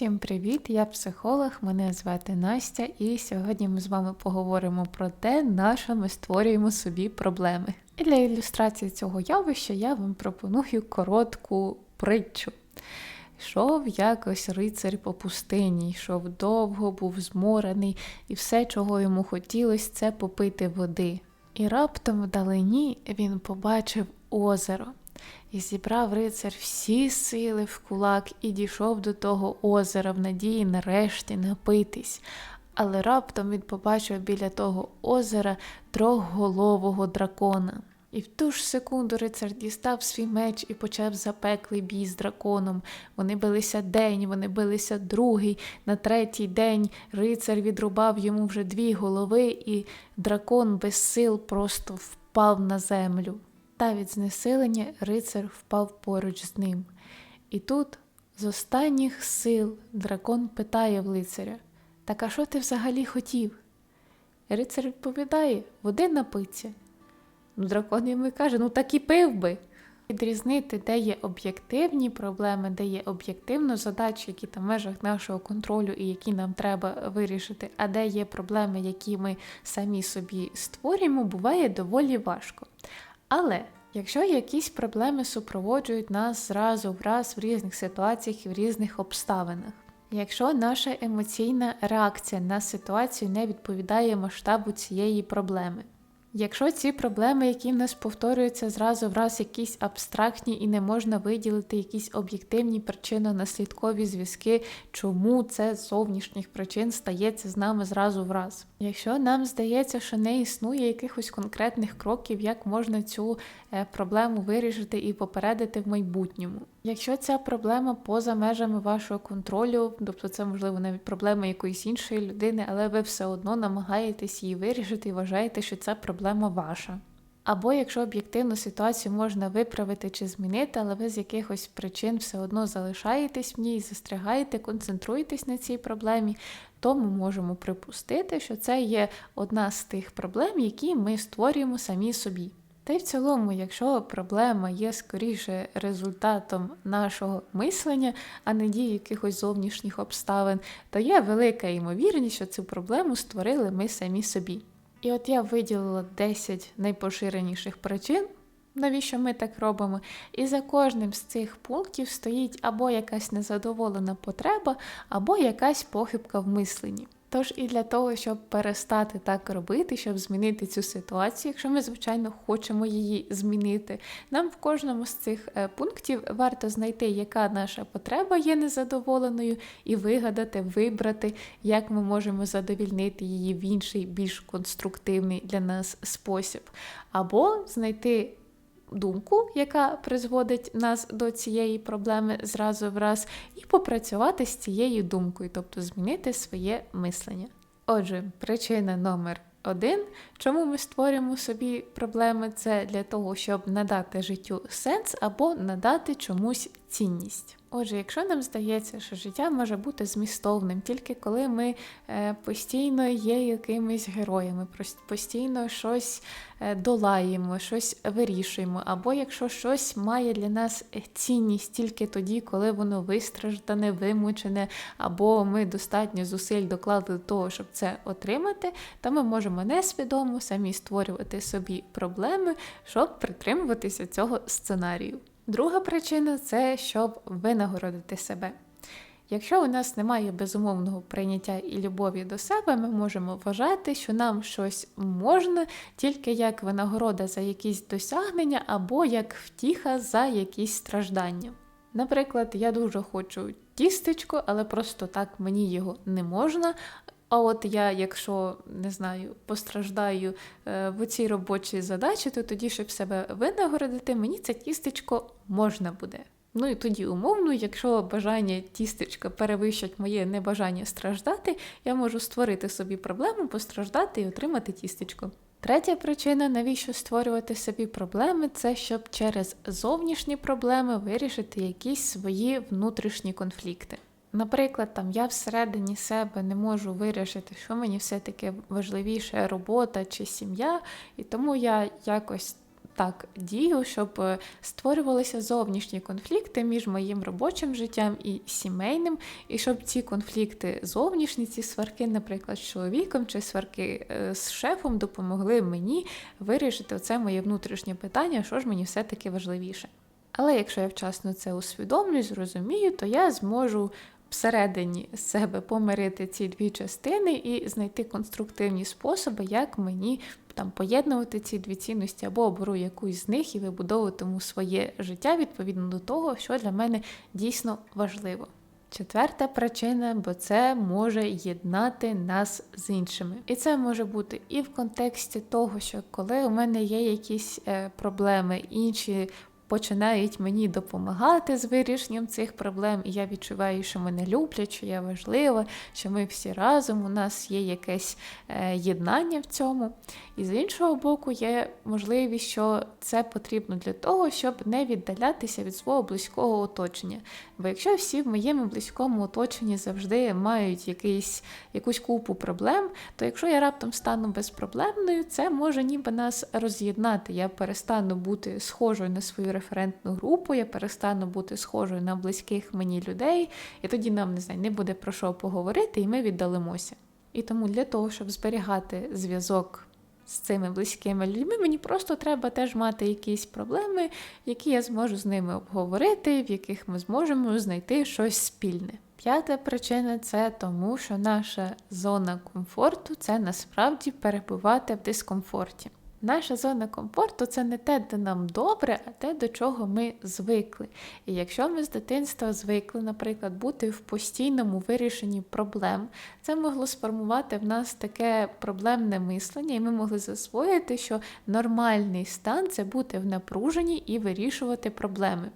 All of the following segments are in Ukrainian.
Всім привіт! Я психолог, мене звати Настя, і сьогодні ми з вами поговоримо про те, на що ми створюємо собі проблеми. І для ілюстрації цього явища я вам пропоную коротку притчу. Йшов якось рицар по пустині, йшов довго, був зморений, і все, чого йому хотілося, це попити води. І раптом вдалині він побачив озеро. І зібрав рицар всі сили в кулак і дійшов до того озера в надії нарешті напитись. Але раптом він побачив біля того озера трьохголового дракона. І в ту ж секунду рицар дістав свій меч і почав запеклий бій з драконом. Вони билися день, вони билися другий. На третій день рицар відрубав йому вже дві голови, і дракон без сил просто впав на землю. Та від знесилення рицар впав поруч з ним. І тут, з останніх сил, дракон питає в лицаря Так а що ти взагалі хотів? Рицар відповідає води напиться. Ну, дракон йому каже, ну так і пив би. Відрізнити, де є об'єктивні проблеми, де є об'єктивно задачі, які там в межах нашого контролю і які нам треба вирішити, а де є проблеми, які ми самі собі створюємо, буває доволі важко. Але якщо якісь проблеми супроводжують нас зразу в раз в різних ситуаціях і в різних обставинах, якщо наша емоційна реакція на ситуацію не відповідає масштабу цієї проблеми, Якщо ці проблеми, які в нас повторюються зразу в раз якісь абстрактні і не можна виділити якісь об'єктивні причинно-наслідкові зв'язки, чому це з зовнішніх причин стається з нами зразу в раз. Якщо нам здається, що не існує якихось конкретних кроків, як можна цю е, проблему вирішити і попередити в майбутньому. Якщо ця проблема поза межами вашого контролю, тобто це можливо навіть проблема якоїсь іншої людини, але ви все одно намагаєтесь її вирішити і вважаєте, що ця проблема ваша. Або якщо об'єктивну ситуацію можна виправити чи змінити, але ви з якихось причин все одно залишаєтесь в ній, застрягаєте, концентруєтесь на цій проблемі, то ми можемо припустити, що це є одна з тих проблем, які ми створюємо самі собі. Та й в цілому, якщо проблема є скоріше результатом нашого мислення, а не дії якихось зовнішніх обставин, то є велика ймовірність, що цю проблему створили ми самі собі. І от я виділила 10 найпоширеніших причин, навіщо ми так робимо, і за кожним з цих пунктів стоїть або якась незадоволена потреба, або якась похибка в мисленні. Тож і для того, щоб перестати так робити, щоб змінити цю ситуацію, якщо ми, звичайно, хочемо її змінити, нам в кожному з цих е, пунктів варто знайти, яка наша потреба є незадоволеною, і вигадати, вибрати, як ми можемо задовільнити її в інший, більш конструктивний для нас спосіб, або знайти думку, яка призводить нас до цієї проблеми зразу в раз, і попрацювати з цією думкою, тобто змінити своє мислення. Отже, причина номер один, чому ми створюємо собі проблеми, це для того, щоб надати життю сенс або надати чомусь цінність. Отже, якщо нам здається, що життя може бути змістовним, тільки коли ми е, постійно є якимись героями, постійно щось е, долаємо, щось вирішуємо, або якщо щось має для нас цінність тільки тоді, коли воно вистраждане, вимучене, або ми достатньо зусиль доклади до того, щоб це отримати, то ми можемо несвідомо самі створювати собі проблеми, щоб притримуватися цього сценарію. Друга причина це щоб винагородити себе. Якщо у нас немає безумовного прийняття і любові до себе, ми можемо вважати, що нам щось можна тільки як винагорода за якісь досягнення або як втіха за якісь страждання. Наприклад, я дуже хочу тістечко, але просто так мені його не можна, а от я, якщо не знаю, постраждаю е, в цій робочій задачі, то тоді, щоб себе винагородити, мені це тістечко можна буде. Ну і тоді, умовно, якщо бажання тістечка перевищать моє небажання страждати, я можу створити собі проблему, постраждати і отримати тістечко. Третя причина, навіщо створювати собі проблеми, це щоб через зовнішні проблеми вирішити якісь свої внутрішні конфлікти. Наприклад, там я всередині себе не можу вирішити, що мені все-таки важливіше робота чи сім'я, і тому я якось так дію, щоб е, створювалися зовнішні конфлікти між моїм робочим життям і сімейним, і щоб ці конфлікти зовнішні, ці сварки, наприклад, з чоловіком чи сварки е, з шефом, допомогли мені вирішити оце моє внутрішнє питання, що ж мені все-таки важливіше. Але якщо я вчасно це усвідомлюю, зрозумію, то я зможу всередині себе помирити ці дві частини і знайти конструктивні способи, як мені там поєднувати ці дві цінності або оберу якусь з них і вибудовуватиму своє життя відповідно до того, що для мене дійсно важливо. Четверта причина, бо це може єднати нас з іншими. І це може бути і в контексті того, що коли у мене є якісь е, проблеми, інші починають мені допомагати з вирішенням цих проблем, і я відчуваю, що мене люблять, що я важлива, що ми всі разом, у нас є якесь е, єднання в цьому. І з іншого боку, є можливість, що це потрібно для того, щоб не віддалятися від свого близького оточення. Бо якщо всі в моєму близькому оточенні завжди мають якийсь, якусь купу проблем, то якщо я раптом стану безпроблемною, це може ніби нас роз'єднати. Я перестану бути схожою на свою референтну групу, я перестану бути схожою на близьких мені людей, і тоді нам не знаю, не буде про що поговорити, і ми віддалимося. І тому для того, щоб зберігати зв'язок з цими близькими людьми, мені просто треба теж мати якісь проблеми, які я зможу з ними обговорити, в яких ми зможемо знайти щось спільне. П'ята причина це тому, що наша зона комфорту це насправді перебувати в дискомфорті. Наша зона комфорту це не те, де нам добре, а те, до чого ми звикли. І якщо ми з дитинства звикли, наприклад, бути в постійному вирішенні проблем, це могло сформувати в нас таке проблемне мислення, і ми могли засвоїти, що нормальний стан це бути в напруженні і вирішувати проблеми.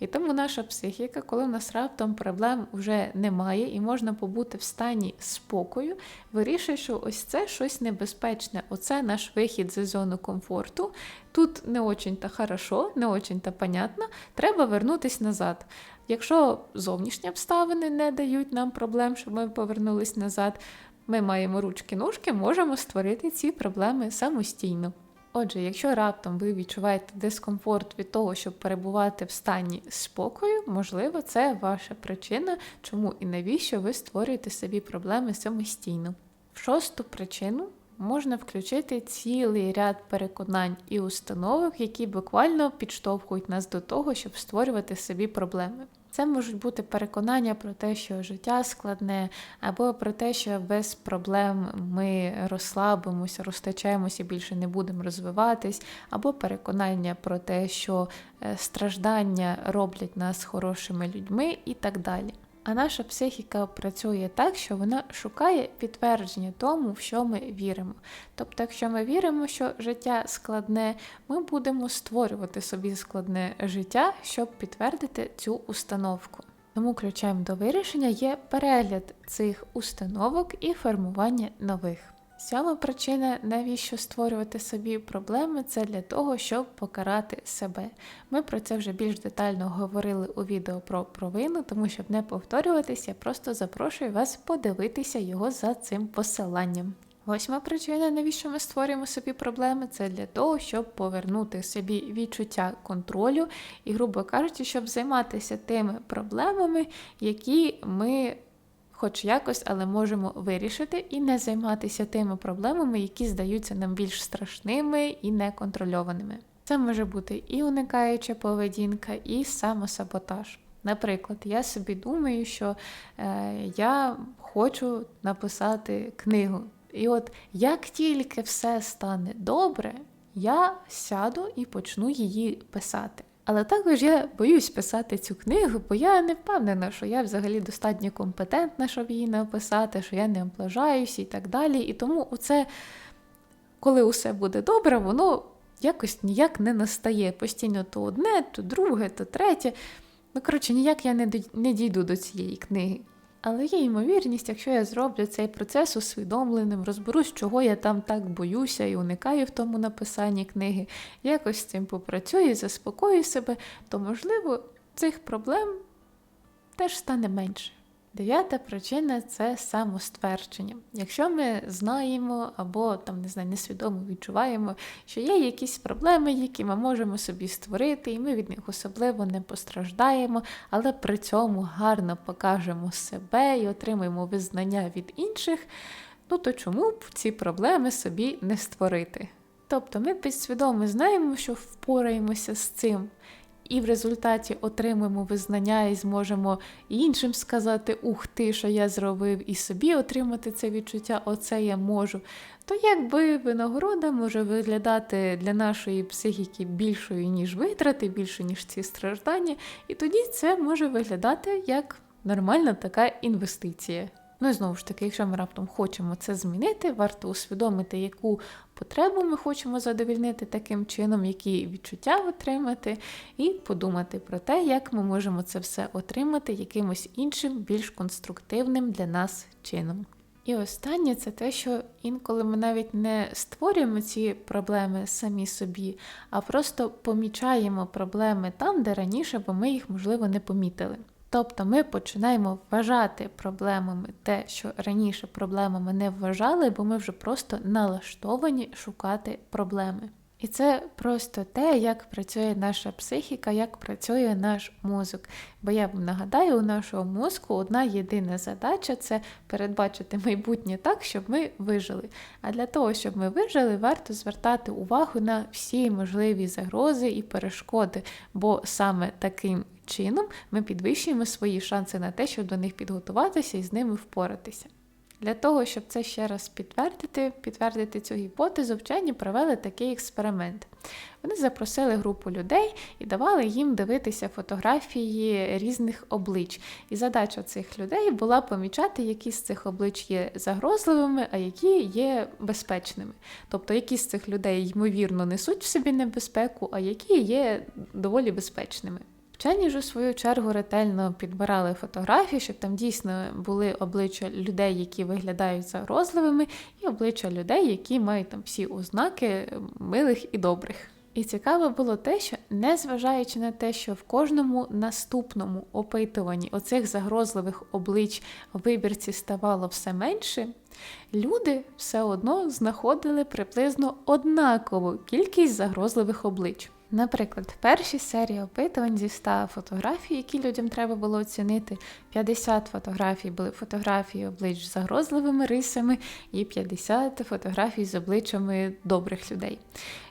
І тому наша психіка, коли в нас раптом проблем вже немає, і можна побути в стані спокою, вирішує, що ось це щось небезпечне, оце наш вихід з зони комфорту. Тут не очень-то хорошо, не очень-то понятно, треба вернутися назад. Якщо зовнішні обставини не дають нам проблем, щоб ми повернулись назад, ми маємо ручки-ножки, можемо створити ці проблеми самостійно. Отже, якщо раптом ви відчуваєте дискомфорт від того, щоб перебувати в стані спокою, можливо, це ваша причина, чому і навіщо ви створюєте собі проблеми самостійно. В шосту причину можна включити цілий ряд переконань і установок, які буквально підштовхують нас до того, щоб створювати собі проблеми. Це можуть бути переконання про те, що життя складне, або про те, що без проблем ми розслабимося, розтачаємося, більше не будемо розвиватись, або переконання про те, що е, страждання роблять нас хорошими людьми і так далі. А наша психіка працює так, що вона шукає підтвердження тому, в що ми віримо. Тобто, якщо ми віримо, що життя складне, ми будемо створювати собі складне життя, щоб підтвердити цю установку. Тому ключем до вирішення є перегляд цих установок і формування нових. Сьома причина, навіщо створювати собі проблеми, це для того, щоб покарати себе. Ми про це вже більш детально говорили у відео про провину, тому щоб не повторюватися, я просто запрошую вас подивитися його за цим посиланням. Восьма причина, навіщо ми створюємо собі проблеми, це для того, щоб повернути собі відчуття контролю і, грубо кажучи, щоб займатися тими проблемами, які ми хоч якось, але можемо вирішити і не займатися тими проблемами, які здаються нам більш страшними і неконтрольованими. Це може бути і уникаюча поведінка, і самосаботаж. Наприклад, я собі думаю, що е, я хочу написати книгу. І от як тільки все стане добре, я сяду і почну її писати. Але також я боюсь писати цю книгу, бо я не впевнена, що я взагалі достатньо компетентна, щоб її написати, що я не облажаюся і так далі. І тому оце, коли усе буде добре, воно якось ніяк не настає. Постійно то одне, то друге, то третє. Ну, коротше, ніяк я не дійду до цієї книги. Але є ймовірність, якщо я зроблю цей процес усвідомленим, розберусь, чого я там так боюся і уникаю в тому написанні книги, якось з цим попрацюю, заспокою себе, то, можливо, цих проблем теж стане менше. Дев'ята причина це самоствердження. Якщо ми знаємо або там не знаю, несвідомо відчуваємо, що є якісь проблеми, які ми можемо собі створити, і ми від них особливо не постраждаємо, але при цьому гарно покажемо себе і отримаємо визнання від інших, ну то чому б ці проблеми собі не створити? Тобто ми підсвідомо знаємо, що впораємося з цим і в результаті отримаємо визнання і зможемо іншим сказати Ух ти, що я зробив, і собі отримати це відчуття, оце я можу. То якби винагорода може виглядати для нашої психіки більшою, ніж витрати, більше, ніж ці страждання, і тоді це може виглядати як нормальна така інвестиція. Ну і знову ж таки, якщо ми раптом хочемо це змінити, варто усвідомити, яку потребу ми хочемо задовільнити таким чином, які відчуття отримати, і подумати про те, як ми можемо це все отримати якимось іншим, більш конструктивним для нас чином. І останнє це те, що інколи ми навіть не створюємо ці проблеми самі собі, а просто помічаємо проблеми там, де раніше, бо ми їх, можливо, не помітили. Тобто ми починаємо вважати проблемами те, що раніше проблемами не вважали, бо ми вже просто налаштовані шукати проблеми. І це просто те, як працює наша психіка, як працює наш мозок. Бо я вам нагадаю, у нашого мозку одна єдина задача це передбачити майбутнє так, щоб ми вижили. А для того, щоб ми вижили, варто звертати увагу на всі можливі загрози і перешкоди, бо саме таким чином ми підвищуємо свої шанси на те, щоб до них підготуватися і з ними впоратися. Для того, щоб це ще раз підтвердити, підтвердити цю гіпотезу, вчені провели такий експеримент. Вони запросили групу людей і давали їм дивитися фотографії різних облич. І задача цих людей була помічати, які з цих облич є загрозливими, а які є безпечними. Тобто, які з цих людей, ймовірно, несуть в собі небезпеку, а які є доволі безпечними. Вчені ж у свою чергу ретельно підбирали фотографії, щоб там дійсно були обличчя людей, які виглядають загрозливими, і обличчя людей, які мають там всі ознаки милих і добрих. І цікаве було те, що незважаючи на те, що в кожному наступному опитуванні оцих загрозливих облич вибірці ставало все менше, люди все одно знаходили приблизно однакову кількість загрозливих облич. Наприклад, в першій серії опитувань зі 100 фотографій, які людям треба було оцінити, 50 фотографій були фотографії облич з загрозливими рисами, і 50 фотографій з обличчями добрих людей.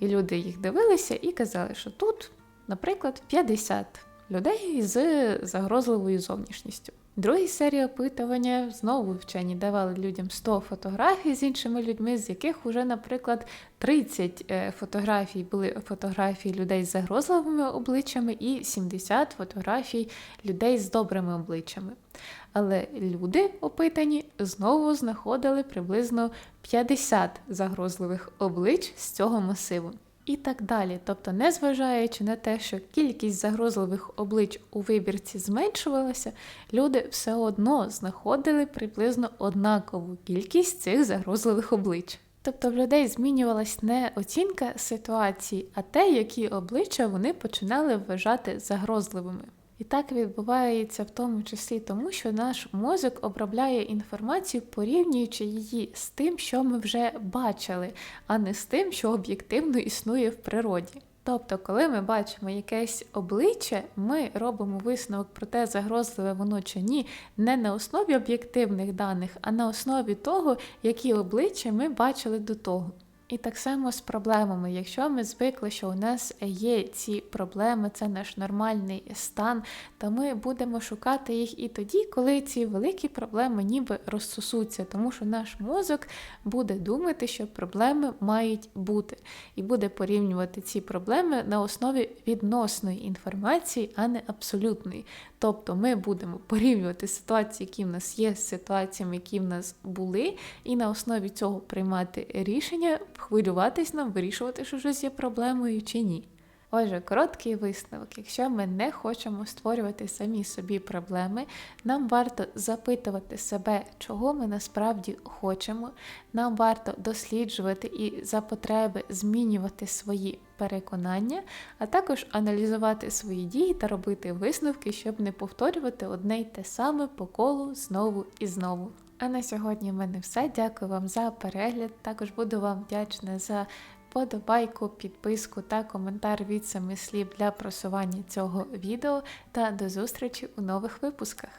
І люди їх дивилися і казали, що тут, наприклад, 50 людей з загрозливою зовнішністю. Другій серії опитування знову вчені давали людям 100 фотографій з іншими людьми, з яких уже, наприклад, 30 е, фотографій були фотографії людей з загрозливими обличчями і 70 фотографій людей з добрими обличчями. Але люди опитані знову знаходили приблизно 50 загрозливих облич з цього масиву і так далі. Тобто, незважаючи на те, що кількість загрозливих облич у вибірці зменшувалася, люди все одно знаходили приблизно однакову кількість цих загрозливих облич. Тобто в людей змінювалась не оцінка ситуації, а те, які обличчя вони починали вважати загрозливими. І так відбувається в тому числі тому, що наш мозок обробляє інформацію, порівнюючи її з тим, що ми вже бачили, а не з тим, що об'єктивно існує в природі. Тобто, коли ми бачимо якесь обличчя, ми робимо висновок про те, загрозливе воно чи ні, не на основі об'єктивних даних, а на основі того, які обличчя ми бачили до того. І так само з проблемами. Якщо ми звикли, що у нас є ці проблеми, це наш нормальний стан, то ми будемо шукати їх і тоді, коли ці великі проблеми ніби розсусуться, тому що наш мозок буде думати, що проблеми мають бути, і буде порівнювати ці проблеми на основі відносної інформації, а не абсолютної. Тобто ми будемо порівнювати ситуації, які в нас є, з ситуаціями, які в нас були, і на основі цього приймати рішення, хвилюватись нам, вирішувати, що щось є проблемою чи ні. Отже, короткий висновок. Якщо ми не хочемо створювати самі собі проблеми, нам варто запитувати себе, чого ми насправді хочемо. Нам варто досліджувати і за потреби змінювати свої переконання, а також аналізувати свої дії та робити висновки, щоб не повторювати одне й те саме по колу знову і знову. А на сьогодні в мене все. Дякую вам за перегляд. Також буду вам вдячна за подобайку, підписку та коментар від самих слів для просування цього відео. Та до зустрічі у нових випусках.